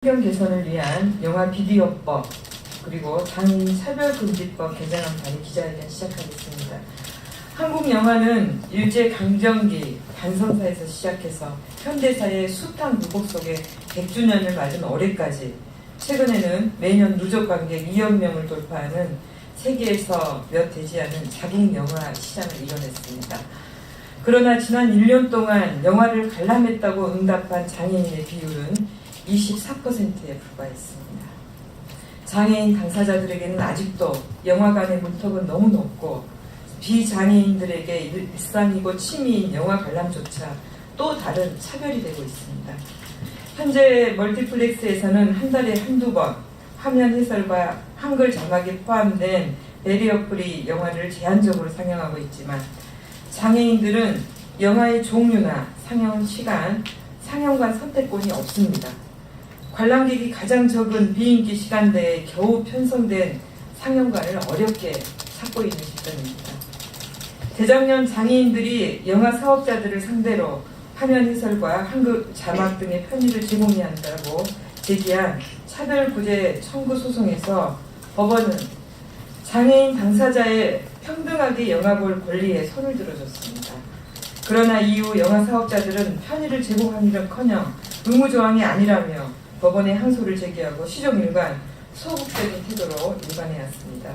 환경 개선을 위한 영화 비디오법 그리고 장애인 차별금지법 개정안판의 기자회견 시작하겠습니다. 한국 영화는 일제 강점기 반성사에서 시작해서 현대사의 숱한 굴곡 속에 100주년을 맞은 올해까지 최근에는 매년 누적 관객 2억 명을 돌파하는 세계에서 몇 되지 않은 자국 영화 시장을 이뤄냈습니다. 그러나 지난 1년 동안 영화를 관람했다고 응답한 장애인의 비율은 24%에 불과했습니다. 장애인 당사자들에게는 아직도 영화관의 문턱은 너무 높고 비장애인들에게 일상이고 취미인 영화 관람조차 또 다른 차별이 되고 있습니다. 현재 멀티플렉스에서는 한 달에 한두 번 화면 해설과 한글 자막이 포함된 베리어 프리 영화를 제한적으로 상영하고 있지만 장애인들은 영화의 종류나 상영 시간, 상영관 선택권이 없습니다. 관람객이 가장 적은 비인기 시간대에 겨우 편성된 상영관을 어렵게 찾고 있는 시점입니다. 재작년 장애인들이 영화 사업자들을 상대로 화면 해설과 한글 자막 등의 편의를 제공해야 한다고 제기한 차별구제 청구 소송에서 법원은 장애인 당사자의 평등하게 영화 볼 권리에 손을 들어줬습니다. 그러나 이후 영화 사업자들은 편의를 제공하기는커녕 의무 조항이 아니라며 법원에 항소를 제기하고 시종일관 소극적인 태도로 일관해왔습니다.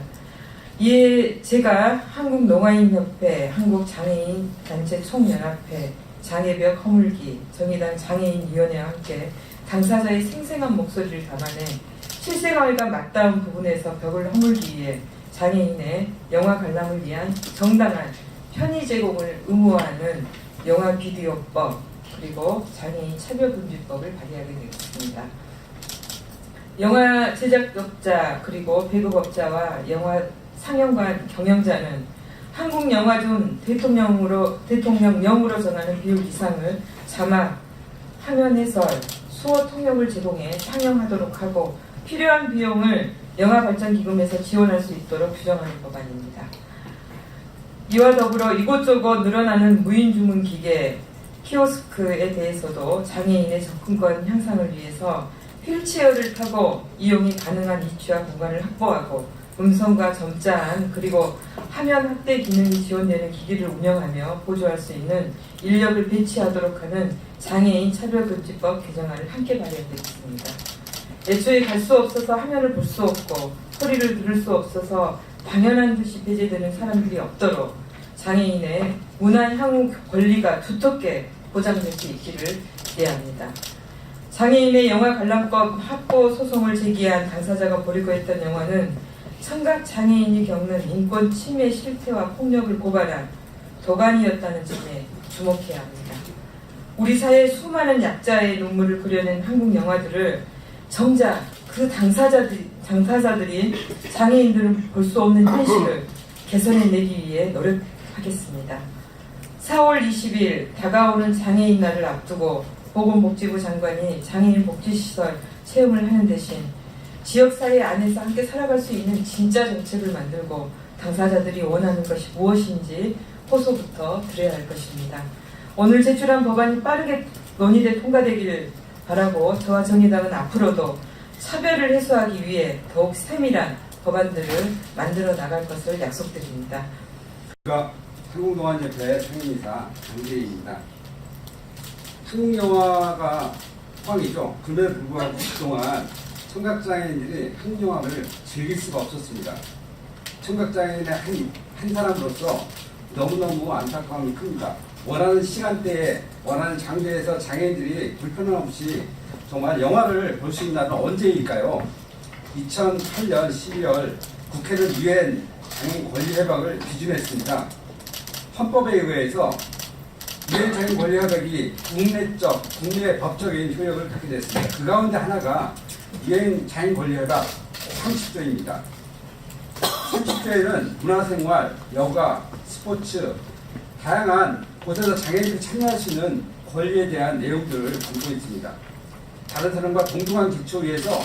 이에 제가 한국농아인협회, 한국장애인단체 총연합회, 장애벽 허물기, 정의당 장애인위원회와 함께 당사자의 생생한 목소리를 담아내 실생활과 맞닿은 부분에서 벽을 허물기 위해 장애인의 영화 관람을 위한 정당한 편의 제공을 의무화하는 영화 비디오법 그리고 장애인 차별금지법을 발의하게 되었습니다. 영화 제작업자 그리고 배급업자와 영화 상영관 경영자는 한국 영화존 대통령으로 대통령령으로 정하는 비율 이상을 자막, 화면 해설, 수어 통역을 제공해 상영하도록 하고 필요한 비용을 영화 발전 기금에서 지원할 수 있도록 규정하는 법안입니다. 이와 더불어 이곳저곳 늘어나는 무인 주문 기계 키오스크에 대해서도 장애인의 접근권 향상을 위해서 휠체어를 타고 이용이 가능한 위치와 공간을 확보하고 음성과 점자안 그리고 화면 확대 기능이 지원되는 기기를 운영하며 보조할 수 있는 인력을 배치하도록 하는 장애인 차별금지법 개정안을 함께 발의하겠습니다. 애초에 갈 수 없어서 화면을 볼 수 없고 소리를 들을 수 없어서 당연한 듯이 배제되는 사람들이 없도록 장애인의 문화 향후 권리가 두텁게 보장될 수 있기를 기대합니다. 장애인의 영화 관람법 확보 소송을 제기한 당사자가 벌이고 했던 영화는 청각 장애인이 겪는 인권 침해 실태와 폭력을 고발한 도가니였다는 점에 주목해야 합니다. 우리 사회 수많은 약자의 눈물을 그려낸 한국 영화들을 정작 그 당사자들, 당사자들인 장애인들은 볼 수 없는 현실을 개선해내기 위해 노력하겠습니다. 4월 20일 다가오는 장애인 날을 앞두고 보건복지부 장관이 장애인 복지시설 체험을 하는 대신 지역사회 안에서 함께 살아갈 수 있는 진짜 정책을 만들고 당사자들이 원하는 것이 무엇인지 호소부터 드려야 할 것입니다. 오늘 제출한 법안이 빠르게 논의돼 통과되기를 바라고 저와 정의당은 앞으로도 차별을 해소하기 위해 더욱 세밀한 법안들을 만들어 나갈 것을 약속드립니다. 제가 한국동안협회 상임이사 장재희입니다. 한국 영화가 황이죠. 그럼에도 불구하고 그동안 청각장애인들이 한국 영화를 즐길 수가 없었습니다. 청각장애인의 한, 한 사람으로서 너무너무 안타까움이 큽니다. 원하는 시간대에 원하는 장소에서 장애인들이 불편함 없이 정말 영화를 볼 수 있는 날은 언제일까요? 2008년 12월 국회는 유엔 장애인 권리 협약을 기준했습니다. 헌법에 의해서 유엔 장애인 권리 협약이 국내적, 국내 법적인 효력을 갖게 됐습니다. 그 가운데 하나가 유엔 장애인 권리 협약 30조입니다. 30조에는 문화생활, 여가, 스포츠, 다양한 곳에서 장애인들이 참여할 수 있는 권리에 대한 내용들을 담고 있습니다. 다른 사람과 동등한 기초 위에서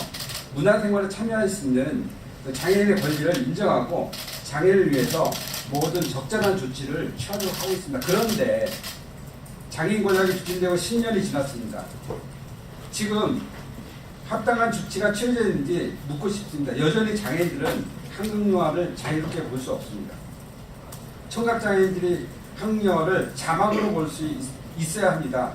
문화생활에 참여할 수 있는 그 장애인의 권리를 인정하고 장애를 위해서 모든 적절한 조치를 취하도록 하고 있습니다. 그런데 장애인 권약이 추진되고 10년이 지났습니다. 지금 합당한 조치가 취해졌는지 묻고 싶습니다. 여전히 장애인들은 한국 영화를 자유롭게 볼 수 없습니다. 청각 장애인들이 한국 영화를 자막으로 볼 수 있어야 합니다.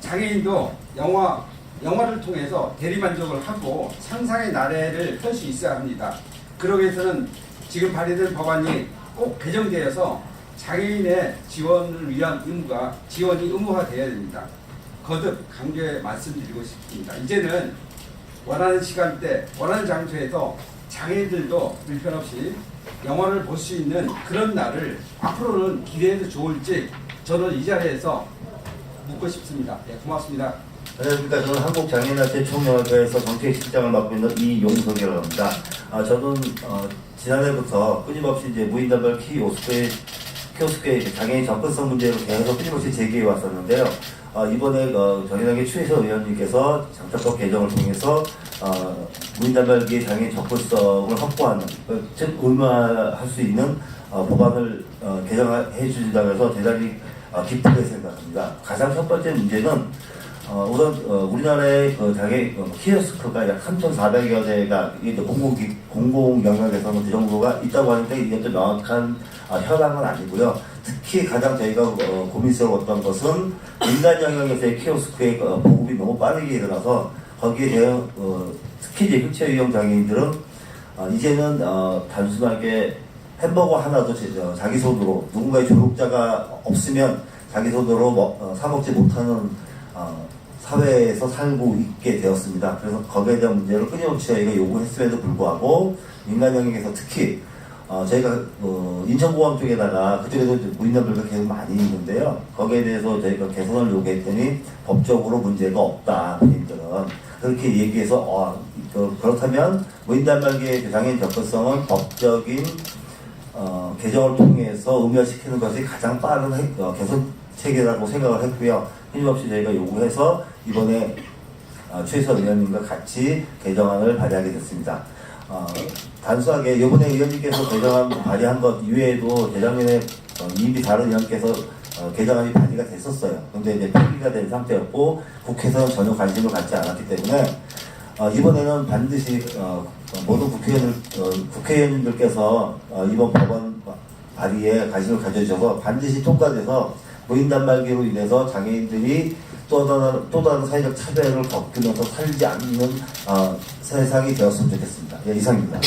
장애인도 영화 영화를 통해서 대리만족을 하고 상상의 나래를 펼 수 있어야 합니다. 그러기 위해서는 지금 발의된 법안이 꼭 개정되어서 장애인의 지원을 위한 의무가 지원이 의무화되어야 됩니다. 거듭 강조해 말씀드리고 싶습니다. 이제는 원하는 시간대, 원하는 장소에서 장애인들도 불편 없이 영화를 볼 수 있는 그런 날을 앞으로는 기대해도 좋을지 저는 이 자리에서 묻고 싶습니다. 네, 고맙습니다. 안녕하십니까. 저는 한국장애인단체 총영화회에서 정책 실장을 맡고 있는 이용석이라고 합니다. 아, 저는 어, 지난해부터 끊임없이 이제 무인단발 키 오스크의 키오스크의 장애인 접근성 문제를 계속 끊임없이 제기해 왔었는데요. 어, 이번에 어, 정의당의 추혜서 의원님께서 장착법 개정을 통해서 어, 무인단발기의 장애인 접근성을 확보하는 어, 즉 의무화할 수 있는 어, 법안을 어, 개정해 주신다고 해서 대단히 어, 기쁘게 생각합니다. 가장 첫 번째 문제는 어, 우선 어, 우리나라의 그 장애 어, 키오스크가 약 3,400여 대가 공공 공공 영역에서는 그 정도가 있다고 하는데 이게 또 명확한 어, 현황은 아니고요. 특히 가장 저희가 어, 고민스러웠던 것은 민간 영역에서의 키오스크의 어, 보급이 너무 빠르게 일어나서 거기에 대한 어, 특히 이제 휠체어 이용 장애인들은 어, 이제는 어, 단순하게 햄버거 하나도 자기 손으로 누군가의 조력자가 없으면 자기 손으로 먹- 어, 사 먹지 못하는 어, 사회에서 살고 있게 되었습니다. 그래서 거기에 대한 문제를 끊임없이 저희가 요구했음에도 불구하고 민간 영역에서 특히 어, 저희가 어, 인천공항 쪽에다가 그쪽에도 무인단들가 계속 많이 있는데요. 거기에 대해서 저희가 개선을 요구했더니 법적으로 문제가 없다 본인들은 그렇게 얘기해서 어, 그, 그렇다면 무인단말기의 장애인 접근성은 법적인 어, 개정을 통해서 의무화시키는 것이 가장 빠른 해- 어, 개선 체계라고 생각을 했고요. 끊임없이 저희가 요구해서 이번에 어, 최선 의원님과 같이 개정안을 발의하게 됐습니다. 어, 단순하게 이번에 의원님께서 개정안 발의한 것 이외에도 재작년에 어, 이미 다른 의원께서 어, 개정안이 발의가 됐었어요. 근데 이제 폐기가 된 상태였고 국회에서는 전혀 관심을 갖지 않았기 때문에 어, 이번에는 반드시 어, 어, 모든 국회의원, 어, 국회의원님들께서 어, 이번 법안 발의에 관심을 가져주셔서 반드시 통과돼서 무인 단말기로 인해서 장애인들이 또 다른 또 다른 사회적 차별을 겪으면서 살지 않는 어, 세상이 되었으면 좋겠습니다. 예, 이상입니다.